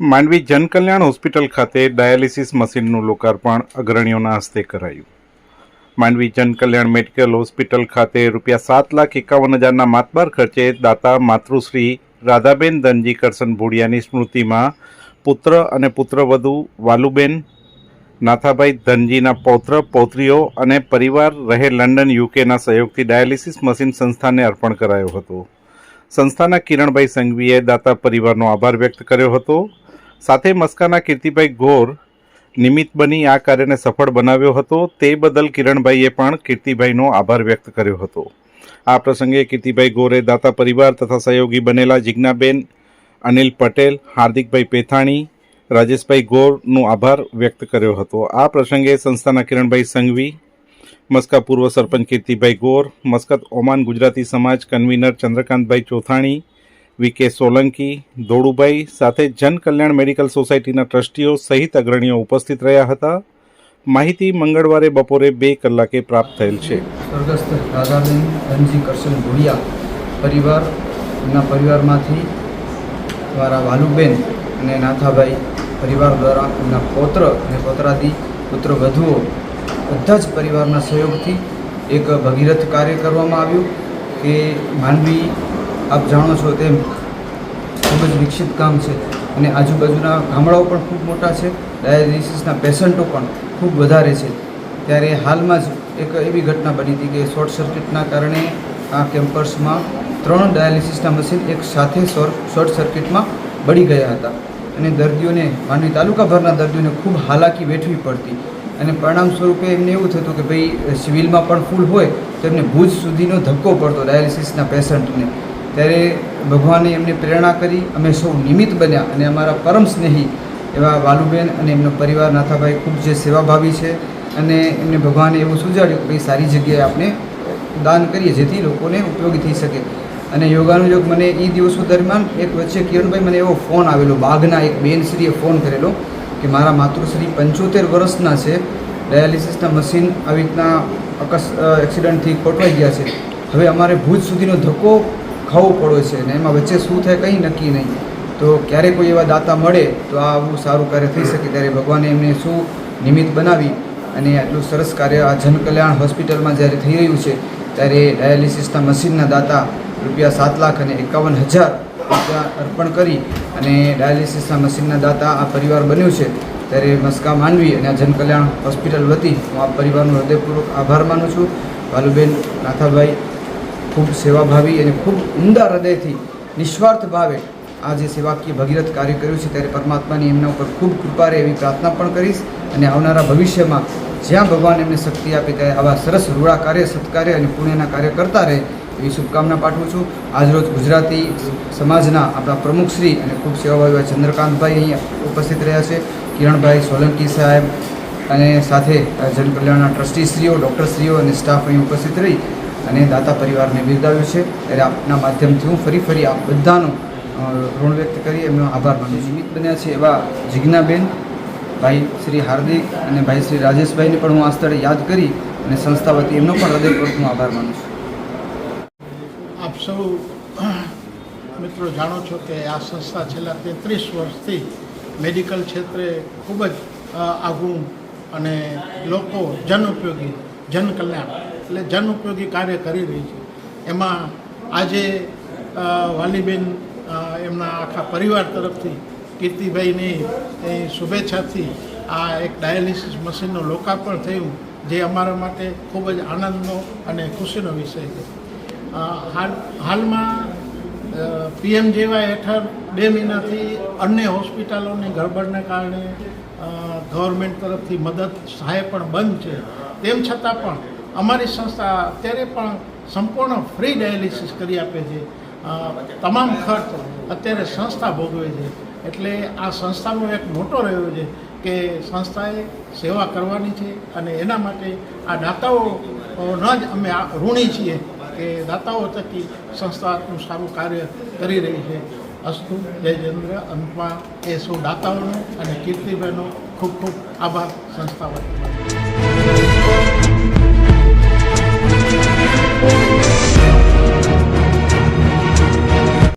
માંડવી જનકલ્યાણ hospital ખાતે dialysis મશીનનું લોકાર્પણ અગ્રણીઓના હસ્તે કરાયું. માંડવી જનકલ્યાણ મેડિકલ હોસ્પિટલ ખાતે રૂપિયા સાત લાખ એકાવન હજારના માતબાર ખર્ચે દાતા માતૃશ્રી રાધાબેન ધનજી કરસન ભુડિયાની સ્મૃતિમાં પુત્ર અને પુત્રવધુ વાલુબેન, નાથાભાઈ ધનજીના પૌત્ર, પૌત્રીઓ અને પરિવાર રહે લંડન, યુકેના સહયોગથી ડાયાલિસિસ મશીન સંસ્થાને અર્પણ કરાયો હતો. સંસ્થાના કિરણભાઈ સંઘવીએ દાતા પરિવારનો આભાર વ્યક્ત કર્યો હતો. સાથે મસ્કાના કીર્તિભાઈ ગોર નિમિત્ત બની આ કાર્યને સફળ બનાવ્યો હતો. તે બદલ કિરણભાઈએ પણ કીર્તિભાઈનો આભાર વ્યક્ત કર્યો હતો. આ પ્રસંગે કીર્તિભાઈ ગોરે દાતા પરિવાર તથા સહયોગી બનેલા જિજ્ઞાબેન, અનિલ પટેલ, હાર્દિકભાઈ પેથાણી, રાજેશભાઈ ગોરનો આભાર વ્યક્ત કર્યો હતો. આ પ્રસંગે સંસ્થાના કિરણભાઈ સંઘવી, મસ્કા પૂર્વ સરપંચ કીર્તિભાઈ ગોર, મસ્કત ઓમાન ગુજરાતી સમાજ કન્વીનર ચંદ્રકાંતભાઈ ચોથાણી વીકે સોલંકી દોડુભાઈ સાથે જન કલ્યાણ મેડિકલ સોસાયટીના ટ્રસ્ટીઓ સહિત અગ્રણીઓ ઉપસ્થિત રહ્યા હતા. માહિતી મંગળવારે બપોરે બે કલાકે પ્રાપ્ત થયેલ છે. સ્વર્ગસ્થ રાધાબેન ધનજી કરશન ભુડિયા પરિવાર, એમના પરિવારમાંથી દ્વારા વાલુબેન અને નાથાભાઈ પરિવાર દ્વારા એમના પૌત્ર અને પૌત્રાદી પુત્ર વધુઓ બધા જ પરિવારના સહયોગથી એક ભગીરથ કાર્ય કરવામાં આવ્યું કે માનવી આપ જાણો છો તેમ ખૂબ જ વિકસિત કામ છે અને આજુબાજુના ગામડાઓ પણ ખૂબ મોટા છે. ડાયાલિસિસના પેશન્ટો પણ ખૂબ વધારે છે. ત્યારે હાલમાં જ એક એવી ઘટના બની હતી કે શોર્ટ સર્કિટના કારણે આ કેમ્પસમાં ત્રણ ડાયાલિસિસના મશીન એક સાથે શોર્ટ સર્કિટમાં બળી ગયા હતા. અને દર્દીઓને માંડવી તાલુકાભરના દર્દીઓને ખૂબ હાલાકી વેઠવી પડતી. અને પરિણામ સ્વરૂપે એમને એવું થતું કે ભાઈ, સિવિલમાં પણ ફૂલ હોય, તો એમને ભુજ સુધીનો ધક્કો પડતો ડાયાલિસિસના પેશન્ટને. ત્યારે ભગવાને એમને પ્રેરણા કરી, અમે સૌ નિમિત્ત બન્યા અને અમારા પરમ સ્નેહી એવા વાલુબેન અને એમનો પરિવાર નાથાભાઈ ખૂબ જે સેવાભાવી છે અને એમને ભગવાને એવું સુજાડ્યું કે ભાઈ સારી જગ્યાએ આપણે દાન કરીએ જેથી લોકોને ઉપયોગી થઈ શકે. અને યોગાનુયોગ મને એ દિવસો દરમિયાન એક વચ્ચે કિરણભાઈ મને એવો ફોન આવેલો બાઘના એક બેનશ્રીએ ફોન કરેલો કે મારા માતૃશ્રી પંચોતેર વર્ષના છે, ડાયાલિસિસના મશીન આવી રીતના અકસ એક્સિડન્ટથી ખોટવાઈ ગયા છે. હવે અમારે ભુજ સુધીનો ધક્કો ખાવો પડે છે અને એમાં વચ્ચે શું થાય કંઈ નક્કી નહીં. તો ક્યારે કોઈ એવા દાતા મળે તો આ આવું સારું કાર્ય થઈ શકે ત્યારે ભગવાને એમને શું નિમિત્ત બનાવી અને આટલું સરસ કાર્ય આ જનકલ્યાણ હોસ્પિટલમાં જ્યારે થઈ રહ્યું છે, ત્યારે ડાયાલિસિસના મશીનના દાતા રૂપિયા સાત લાખ અને એકાવન હજાર રૂપિયા અર્પણ કરી અને ડાયાલિસિસના મશીનના દાતા આ પરિવાર બન્યું છે, ત્યારે મસ્કા માનવી અને આ જનકલ્યાણ હોસ્પિટલ વતી હું આ પરિવારનો હૃદયપૂર્વક આભાર માનું છું. ભાલુબેન નાથાભાઈ ખૂબ સેવાભાવી અને ખૂબ ઉમદા હૃદયથી, નિસ્વાર્થ ભાવે આ જે સેવાકીય ભગીરથ કાર્ય કર્યું છે, ત્યારે પરમાત્માની એમના ઉપર ખૂબ કૃપા રહે એવી પ્રાર્થના પણ કરીશ અને આવનારા ભવિષ્યમાં જ્યાં ભગવાન એમને શક્તિ આપે ત્યારે આવા સરસ રૂડા કાર્ય, સત્કાર્ય અને પુણ્યના કાર્ય કરતા રહે એવી શુભકામના પાઠવું છું. આજરોજ ગુજરાતી સમાજના આપણા પ્રમુખશ્રી અને ખૂબ સેવાભાવી ચંદ્રકાંતભાઈ અહીંયા ઉપસ્થિત રહ્યા છે. કિરણભાઈ સોલંકી સાહેબ અને સાથે જનકલ્યાણના ટ્રસ્ટીશ્રીઓ ડૉક્ટરશ્રીઓ અને સ્ટાફ અહીં ઉપસ્થિત રહી અને દાતા પરિવારને બિરદાવ્યું છે. ત્યારે આપના માધ્યમથી હું ફરી ફરી આપ બધાનો ઋણ વ્યક્ત કરી એમનો આભાર માનું જીવિત બન્યા છે એવા જિજ્ઞાબેન, ભાઈ શ્રી હાર્દિક અને ભાઈ શ્રી રાજેશભાઈને પણ હું આ સ્થળે યાદ કરી અને સંસ્થા વતી એમનો પણ હૃદયપૂર્વક હું આભાર માનું છું. આપ સૌ, મિત્રો, જાણો છો કે આ સંસ્થા છેલ્લા તેત્રીસ વર્ષથી મેડિકલ ક્ષેત્રે ખૂબ જ આગવું અને લોકો જન ઉપયોગી જન કલ્યાણ એટલે જનઉપયોગી કાર્ય કરી રહી છે. એમાં આજે વાલીબેન એમના આખા પરિવાર તરફથી કીર્તિભાઈની શુભેચ્છાથી આ એક ડાયાલિસિસ મશીનનું લોકાર્પણ થયું, જે અમારા માટે ખૂબ જ આનંદનો અને ખુશીનો વિષય છે. હાલ, હાલમાં પીએમ હેઠળ બે મહિનાથી અન્ય હોસ્પિટલોની ગડબડને કારણે ગવર્મેન્ટ તરફથી મદદ, સહાય પણ બંધ છે. તેમ છતાં પણ અમારી સંસ્થા અત્યારે પણ સંપૂર્ણ ફ્રી ડાયાલિસિસ કરી આપે છે. તમામ ખર્ચ અત્યારે સંસ્થા ભોગવે છે. એટલે આ સંસ્થાનો એક મોટો રહ્યો છે કે સંસ્થાએ સેવા કરવાની છે અને એના માટે આ દાતાઓ જ અમે ઋણી છીએ કે દાતાઓ થકી સંસ્થાનું સારું કાર્ય કરી રહી છે. અસ્તુ જયચંદ્ર અંતમાં એ સૌ દાતાઓનો અને કીર્તિભાઈનો ખૂબ ખૂબ આભાર સંસ્થા વતી Música